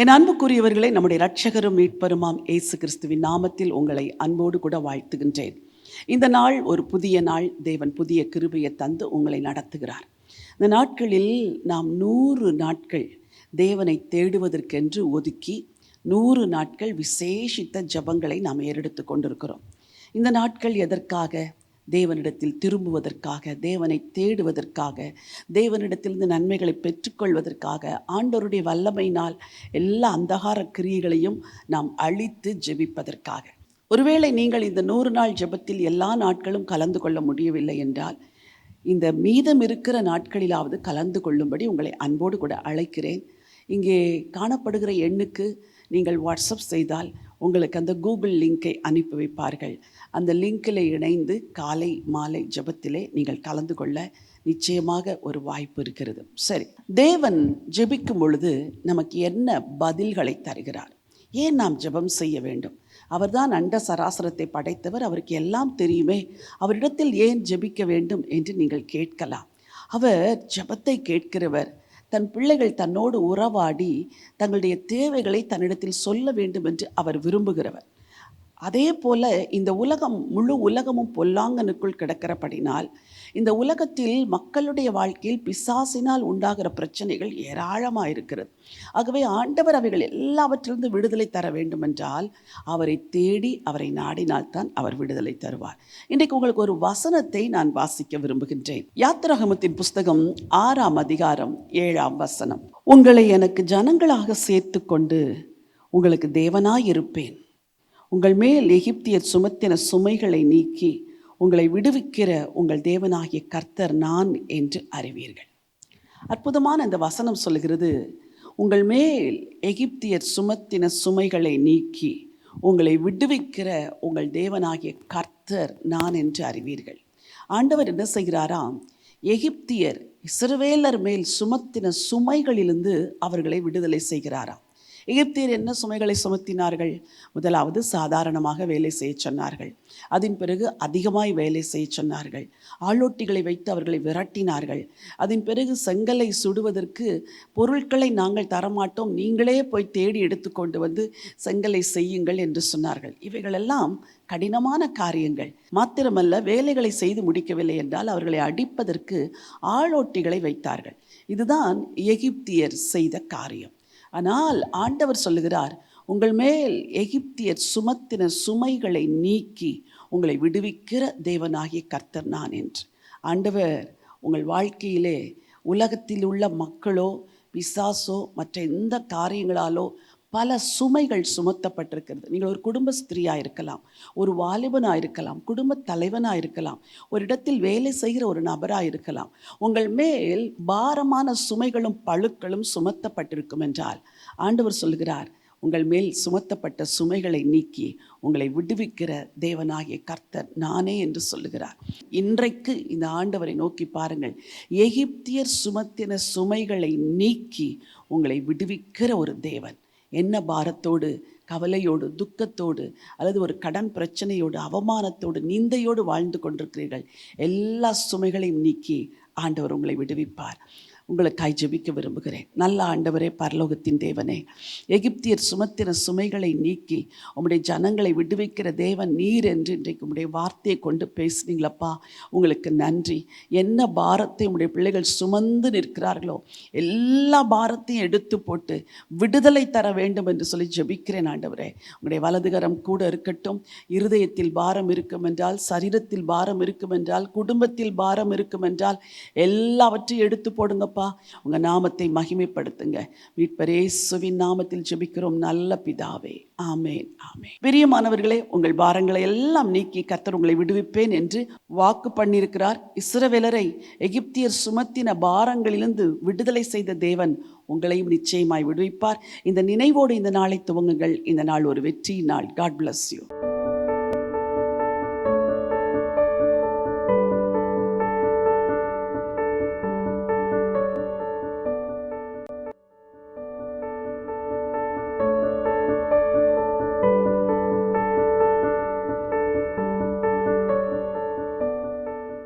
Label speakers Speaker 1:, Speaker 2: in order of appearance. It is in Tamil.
Speaker 1: என் அன்புக்குரியவர்களை நம்முடைய இரட்சகரும் மீட்பருமாம் இயேசு கிறிஸ்துவின் நாமத்தில் உங்களை அன்போடு கூட வாழ்த்துகின்றேன். இந்த நாள் ஒரு புதிய நாள். தேவன் புதிய கிருபையை தந்து உங்களை நடத்துகிறார். இந்த நாட்களில் நாம் நூறு நாட்கள் தேவனை தேடுவதற்கென்று ஒதுக்கி நூறு நாட்கள் விசேஷித்த ஜபங்களை நாம் ஏறெடுத்து கொண்டிருக்கிறோம். இந்த நாட்கள் எதற்காக? தேவனிடத்தில் திரும்புவதற்காக தேவனை தேடுவதற்காக தேவனிடத்திலிருந்து நன்மைகளை பெற்றுக்கொள்வதற்காக ஆண்டவருடைய வல்லமையினால் எல்லா அந்தகார கிரியைகளையும் நாம் அழித்து ஜெபிப்பதற்காக. ஒருவேளை நீங்கள் இந்த நூறு நாள் ஜெபத்தில் எல்லா நாட்களும் கலந்து கொள்ள முடியவில்லை என்றால் இந்த மீதம் இருக்கிற நாட்களிலாவது கலந்து கொள்ளும்படி உங்களை அன்போடு கூட அழைக்கிறேன். இங்கே காணப்படுகிற எண்ணுக்கு நீங்கள் வாட்ஸ்அப் செய்தால் உங்களுக்கு அந்த கூகுள் லிங்கை அனுப்பி வைப்பார்கள். அந்த லிங்கில் இணைந்து காலை மாலை ஜெபத்திலே நீங்கள் கலந்து கொள்ள நிச்சயமாக ஒரு வாய்ப்பு இருக்கிறது. சரி தேவன் ஜெபிக்கும் பொழுது நமக்கு என்ன பதில்களை தருகிறார்? ஏன் நாம் ஜெபம் செய்ய வேண்டும்? அவர்தான் அண்ட சராசரத்தை படைத்தவர் அவருக்கு எல்லாம் தெரியுமே. அவரிடத்தில் ஏன் ஜெபிக்க வேண்டும் என்று நீங்கள் கேட்கலாம். அவர் ஜெபத்தை கேட்கிறவர். தன் பிள்ளைகள் தன்னோடு உறவாடி தங்களுடைய தேவைகளை தன்னிடத்தில் சொல்ல வேண்டும் என்று அவர் விரும்புகிறவர். அதே போல இந்த உலகம் முழு உலகமும் பொல்லாங்கனுக்குள் கிடக்கிறபடினால் இந்த உலகத்தில் மக்களுடைய வாழ்க்கையில் பிசாசினால் உண்டாகிற பிரச்சனைகள் ஏராளமாக இருக்கிறது ஆகவே ஆண்டவர் அவைகள் எல்லாவற்றிலிருந்து விடுதலை தர வேண்டுமென்றால் அவரை தேடி அவரை நாடினால்தான் அவர் விடுதலை தருவார். இன்றைக்கு உங்களுக்கு ஒரு வசனத்தை நான் வாசிக்க விரும்புகின்றேன். யாத்திராகமத்தின் புஸ்தகம் ஆறாம் அதிகாரம் ஏழாம் வசனம். உங்களை எனக்கு ஜனங்களாக சேர்த்து கொண்டு உங்களுக்கு தேவனாய் இருப்பேன் உங்கள் மேல் எகிப்தியர் சுமத்தின சுமைகளை நீக்கி உங்களை விடுவிக்கிற உங்கள் தேவனாகிய கர்த்தர் நான் என்று அறிவீர்கள். அற்புதமான இந்த வசனம் சொல்லுகிறது உங்கள் மேல் எகிப்தியர் சுமத்தின சுமைகளை நீக்கி உங்களை விடுவிக்கிற உங்கள் தேவனாகிய கர்த்தர் நான் என்று அறிவீர்கள். ஆண்டவர் என்ன செய்கிறாராம்? எகிப்தியர் சிறுவேலர் மேல் சுமத்தின சுமைகளிலிருந்து அவர்களை விடுதலை செய்கிறாராம். எகிப்தியர் என்ன சுமைகளை சுமத்தினார்கள்? முதலாவது சாதாரணமாக வேலை செய்ய சொன்னார்கள். அதன் பிறகு அதிகமாய் வேலை செய்ய சொன்னார்கள். ஆளோட்டிகளை வைத்து அவர்களை விரட்டினார்கள். அதன் பிறகு செங்கலை சுடுவதற்கு பொருட்களை நாங்கள் தரமாட்டோம். நீங்களே போய் தேடி எடுத்துக்கொண்டு வந்து செங்கலை செய்யுங்கள் என்று சொன்னார்கள். இவைகளெல்லாம் கடினமான காரியங்கள். மாத்திரமல்ல வேலைகளை செய்து முடிக்கவில்லை என்றால் அவர்களை அடிப்பதற்கு ஆளோட்டிகளை வைத்தார்கள். இதுதான் எகிப்தியர் செய்த காரியம். ஆனால் ஆண்டவர் சொல்லுகிறார் உங்கள் மேல் எகிப்தியர் சுமத்தின சுமைகளை நீக்கி உங்களை விடுவிக்கிற தேவனாகிய கர்த்தர் நான் என்று. ஆண்டவர் உங்கள் வாழ்க்கையிலே உலகத்தில் உள்ள மக்களோ பிசாசோ மற்ற எந்த காரியங்களாலோ பல சுமைகள் சுமத்தப்பட்டிருக்கிறது. நீங்கள் ஒரு குடும்ப ஸ்திரியாக இருக்கலாம் ஒரு வாலிபனாக இருக்கலாம் குடும்ப தலைவனாக இருக்கலாம் ஒரு இடத்தில் வேலை செய்கிற ஒரு நபராக இருக்கலாம். உங்கள் மேல் பாரமான சுமைகளும் பழுக்களும் சுமத்தப்பட்டிருக்கும் என்றால் ஆண்டவர் சொல்கிறார் உங்கள் மேல் சுமத்தப்பட்ட சுமைகளை நீக்கி உங்களை விடுவிக்கிற தேவனாகிய கர்த்தர் நானே என்று சொல்லுகிறார். இன்றைக்கு இந்த ஆண்டவரை நோக்கி பாருங்கள். எகிப்தியர் சுமத்தின சுமைகளை நீக்கி உங்களை விடுவிக்கிற ஒரு தேவன். என்ன பாரத்தோடு கவலையோடு துக்கத்தோடு அல்லது ஒரு கடன் பிரச்சனையோடு அவமானத்தோடு நிந்தையோடு வாழ்ந்து கொண்டிருக்கிறீர்கள். எல்லா சுமைகளையும் நீக்கி ஆண்டவர் உங்களை விடுவிப்பார். உங்களுக்காய் ஜெபிக்க விரும்புகிறேன். நல்ல ஆண்டவரே பரலோகத்தின் தேவனே எகிப்தியர் சுமத்தின சுமைகளை நீக்கி உங்களுடைய ஜனங்களை விடுவிக்கிற தேவன் நீர் என்று இன்றைக்கு உங்களுடைய வார்த்தையை கொண்டு பேசுனீங்களப்பா. உங்களுக்கு நன்றி. என்ன பாரத்தை உங்களுடைய பிள்ளைகள் சுமந்து நிற்கிறார்களோ எல்லா பாரத்தையும் எடுத்து போட்டு விடுதலை தர வேண்டும் என்று சொல்லி ஜெபிக்கிறேன் ஆண்டவரே. உங்களுடைய வலதுகரம் கூட இருக்கட்டும். இருதயத்தில் பாரம் இருக்கும் என்றால் சரீரத்தில் பாரம் இருக்கும் என்றால் குடும்பத்தில் பாரம் இருக்கும் என்றால் எல்லாவற்றையும் எடுத்து போடுங்கப்பா. உங்கள் நாமத்தை மகிமைப்படுத்துங்க. மீட்பரேசுவின் நாமத்தில் ஜெபிக்கிறோம். நல்ல பிதாவே. ஆமேன் ஆமேன். பிரியமானவர்களே உங்கள் பாரங்களை எல்லாம் நீக்கி கத்தர் உங்களை விடுவிப்பேன் என்று வாக்கு பண்ணியிருக்கிறார். இஸ்ரவேலரை எகிப்தியர் சுமத்தின பாரங்களிலிருந்து விடுதலை செய்த தேவன் உங்களையும் நிச்சயமாய் விடுவிப்பார். இந்த நினைவோடு இந்த நாளை துவங்குங்கள். இந்த நாள் ஒரு வெற்றி நாள். God bless you